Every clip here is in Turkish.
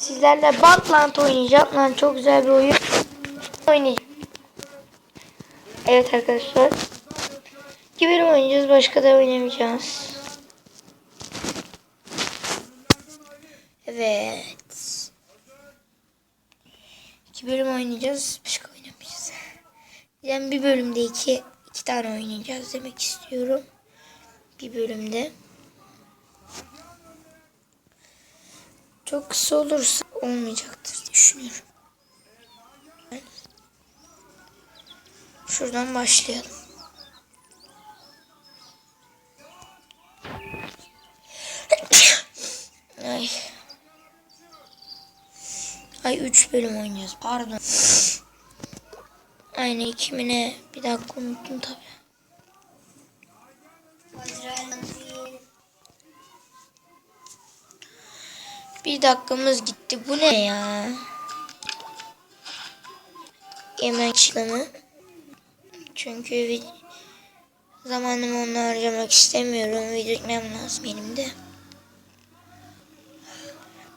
Sizlerle Bantland oynayacağım. Lan çok güzel bir oyun. Oynayacağım. Evet arkadaşlar. İki bölüm oynayacağız. Başka da oynamayacağız. Evet. İki bölüm oynayacağız. Başka oynamayacağız. Yani bir bölümde iki, iki tane oynayacağız demek istiyorum. Bir bölümde. Çok kısa olursa olmayacaktır düşünüyorum. Şuradan başlayalım. Ay. Ay 3 bölüm oynuyoruz. Pardon. Aynı ikimine bir dakika unuttum tabi. Bir dakikamız gitti. Bu ne ya? Yemek işlemi. Çünkü zamanımı onunla harcamak istemiyorum. Video çekmem lazım benim de.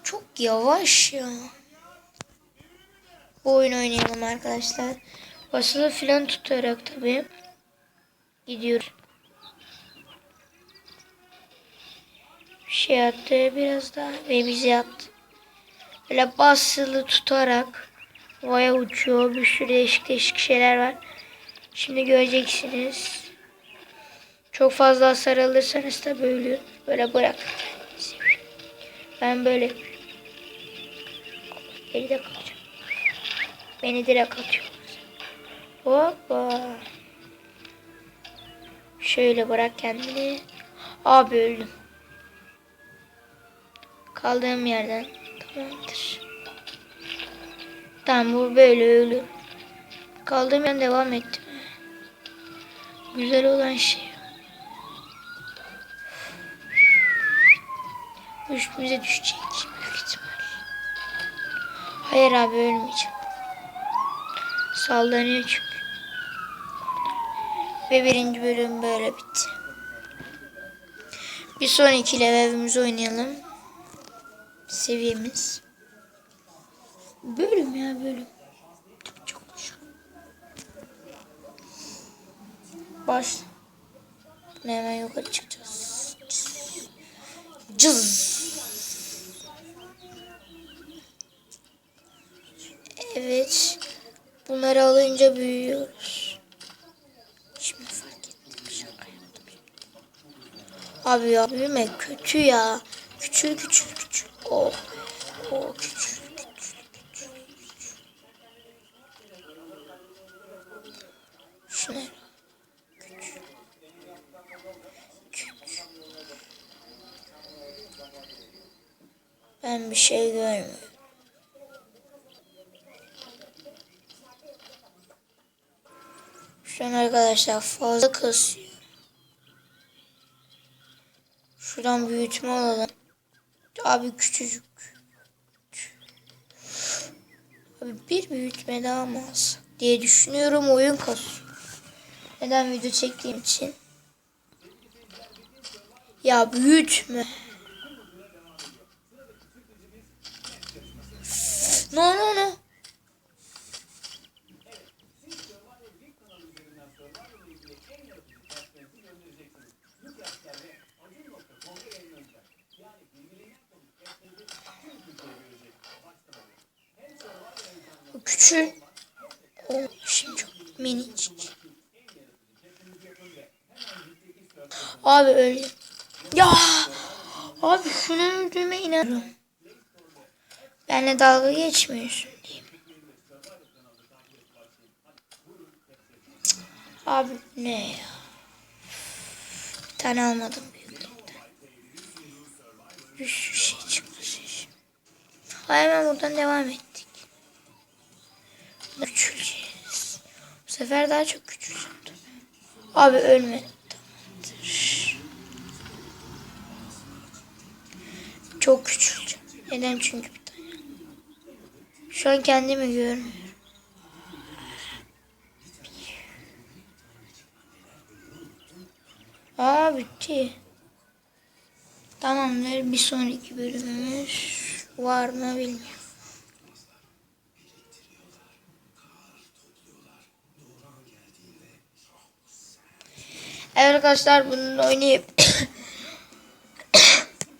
Çok yavaş ya. Bu oyun oynayalım arkadaşlar. Basılı filan tutarak tabii. Gidiyor. Şey attı biraz daha ve bizi attı. Böyle basılı tutarak havaya uçuyor. Bir sürü değişik değişik şeyler var. Şimdi göreceksiniz. Çok fazla hasar alırsanız da böyle böyle bırak. Ben böyle geride kalacağım. Beni direkt atıyor. Hoppa. Şöyle bırak kendini. Abi öldüm. Kaldığım yerden. Tamamdır. Tamam bu böyle ölü. Kaldığım yerden devam ettim. Güzel olan şey. Üstümüze düşecek. Büyük ihtimal. Hayır abi ölmeyeceğim. Sallanıyor çünkü. Ve birinci bölüm böyle bitti. Bir sonraki levelimizi oynayalım. Seviyemiz. Bölüm ya bölüm. Çok. Baş. Bunu hemen yukarı çıkacağız. Cız. Evet. Bunları alınca büyüyoruz. Şimdi fark ettim. Şaka yaptım. Abi ya büyüme kötü ya. Küçül küçül. Oh. Oh. Küçül. Ben bir şey görmüyorum. Şu an arkadaşlar fazla kasıyor. Şuradan büyütme alalım. Abi küçücük. Abi bir büyütme daha mı diye düşünüyorum oyun kasıyor. Neden video çektiğim için. Ya büyütme. No no no. Küçük. O çok minicik. Abi öyle. Ya abi şunu öldüğüme inanıyorum. Benle dalga geçmiyorsun diyeyim. Abi ne ya? Bir tane almadım büyüklükten. Bir şey çıkmış. Ha, Hemen buradan devam ettik. Küçüleceğiz. Bu sefer daha çok küçüleceğim. Abi ölme. Tamamdır. Çok küçüleceğim. Neden? Çünkü bir tane. Şu an kendimi görmüyorum. Aa bitti. Tamamdır. Bir sonraki bölümümüz var mı bilmiyorum. Evet arkadaşlar bunu oynayıp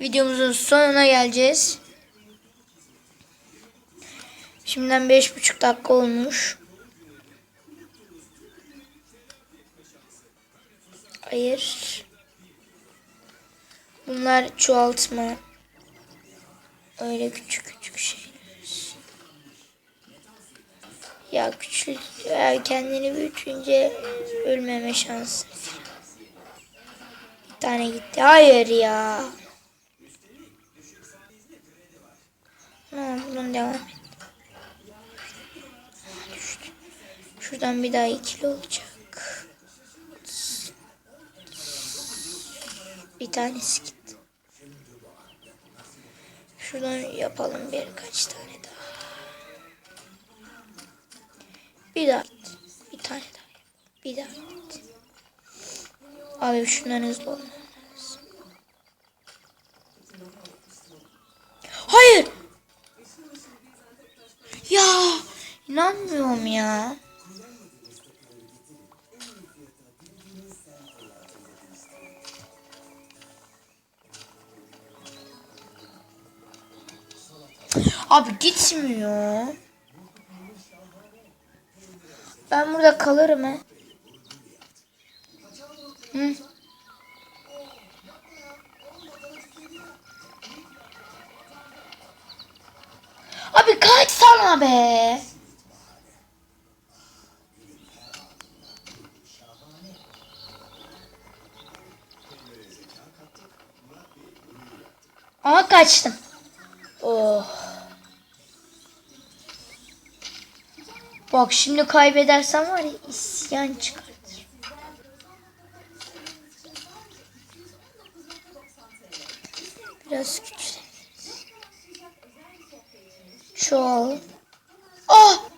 videomuzun sonuna geleceğiz. Şimdiden beş buçuk dakika olmuş. Hayır. Bunlar çoğaltma. Öyle küçük küçük şeyler. Ya küçük ya kendini büyütünce ölmeme şansı. Tane gitti. Hayır ya. Ha, buradan devam et. Şuradan bir daha ikili olacak. Bir tanesi gitti. Şuradan yapalım birkaç tane daha. Bir daha gitti. Bir tane daha. Bir daha gitti. Abi şundan hızlı olmamız. Hayır. Ya inanmıyorum ya. Abi gitmiyor. Ben burada kalırım he. Hı? Abi kaç sana be. Ama kaçtım. Oh. Bak şimdi kaybedersem var ya isyan çıkartır. Biraz güçleniriz. Çoğal. Ah!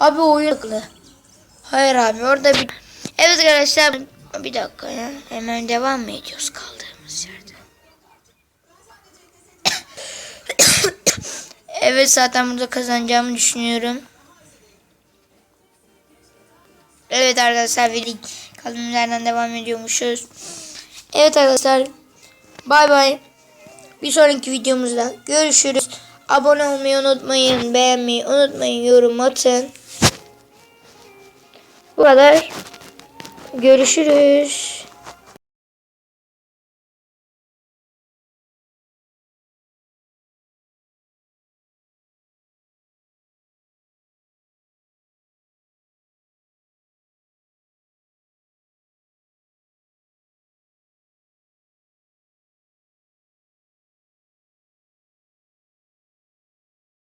Abi oyun. Hayır abi orada bir... Evet arkadaşlar bir dakika ya. Hemen devam mı ediyoruz kaldığımız yerde? evet zaten burada kazanacağımı düşünüyorum. Evet arkadaşlar video kaldığımız yerden devam ediyormuşuz. Evet arkadaşlar. Bay bay. Bir sonraki videomuzda görüşürüz. Abone olmayı unutmayın. Beğenmeyi unutmayın. Yorum atın. Bu kadar. Görüşürüz.